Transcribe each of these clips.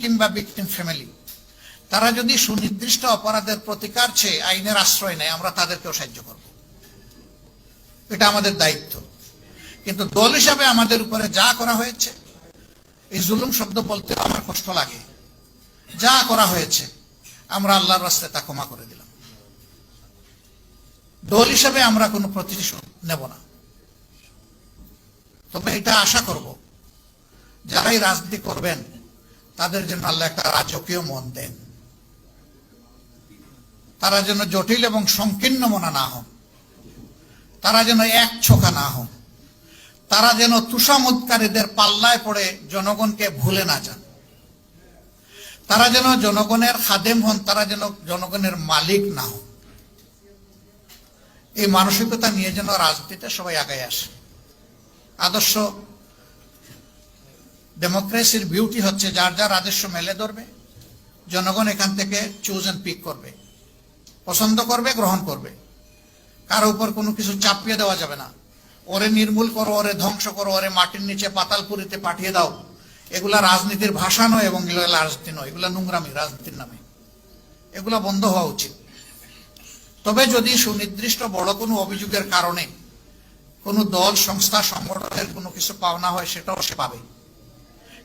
কিংবা victim family তারা যদি সুনির্দিষ্ট অপরাধের প্রতিকার চেয়ে আইনের আশ্রয় নেয়, আমরা তাদেরকেও সাহায্য করব। এটা আমাদের দায়িত্ব। কিন্তু দল হিসাবে আমাদের উপরে যা করা হয়েছে, এই জুলুম শব্দ বলতে আমার কষ্ট লাগে। যা করা হয়েছে, আমরা আল্লাহর রাস্তায় তা ক্ষমা করে দিলাম। দল হিসাবে আমরা কোনো প্রতিশোধ নেব না। তবে এটা আশা করব, যারাই রাজনীতি করবেন তাদের জন্য আল্লাহ একটা রাজকীয় মন দেন। তারা যেন জটিল এবং সংকীর্ণ মনা না হন। তারা যেন এক ছোকা না হন। তারা যেন তুষামতকারীদের পাল্লায় পড়ে জনগণকে ভুলে না যান। তারা যেন জনগণের খাদেম হন, তারা যেন জনগণের মালিক না হন। এই মানসিকতা নিয়ে যেন রাজনীতিতে সবাই আগায় আসে। আদর্শ ডেমোক্রেসির বিউটি হচ্ছে যার যার আদর্শ মেলে ধরবে, জনগণ এখান থেকে চুজ অ্যান্ড পিক করবে, পছন্দ করবে, গ্রহণ করবে। কারও উপর কোনো কিছু চাপিয়ে দেওয়া যাবে না। ওরে নির্মূল করো, ওরে ধ্বংস করো, ওরে মাটির নিচে পাতালপুরিতে পাঠিয়ে দাও। এগুলা রাজনীতির ভাষা নয় এবং এগুলো রাজনীতি নয়, এগুলা নোংরামি, রাজনীতির নামে। এগুলা বন্ধ হওয়া উচিত। তবে যদি সুনির্দিষ্ট বড় কোনো অভিযোগের কারণে কোনো দল, সংস্থা, সংগঠনের কোনো কিছু পাওনা হয়, সেটাও সে পাবে।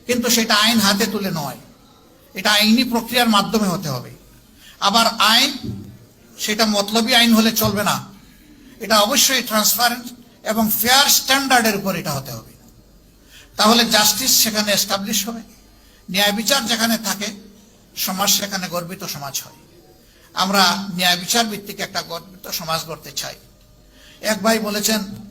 কিন্তু সেটা আইন হাতে তুলে নয়। এটা আইনি প্রক্রিয়ার মাধ্যমে হতে হবে। আবার আইন, সেটা মতলবী আইন হলে চলবে না। এটা অবশ্যই ট্রান্সপারেন্ট এবং ফেয়ার স্ট্যান্ডার্ডের উপর এটা হতে হবে। তাহলে জাস্টিস সেখানে এস্টাবলিশ হবে, ন্যায় বিচার যেখানে থাকে, সমাজ সেখানে গর্বিত সমাজ হয়। আমরা ন্যায় বিচার ভিত্তিক একটা গর্বিত সমাজ গড়তে চাই। এক ভাই বলেছেন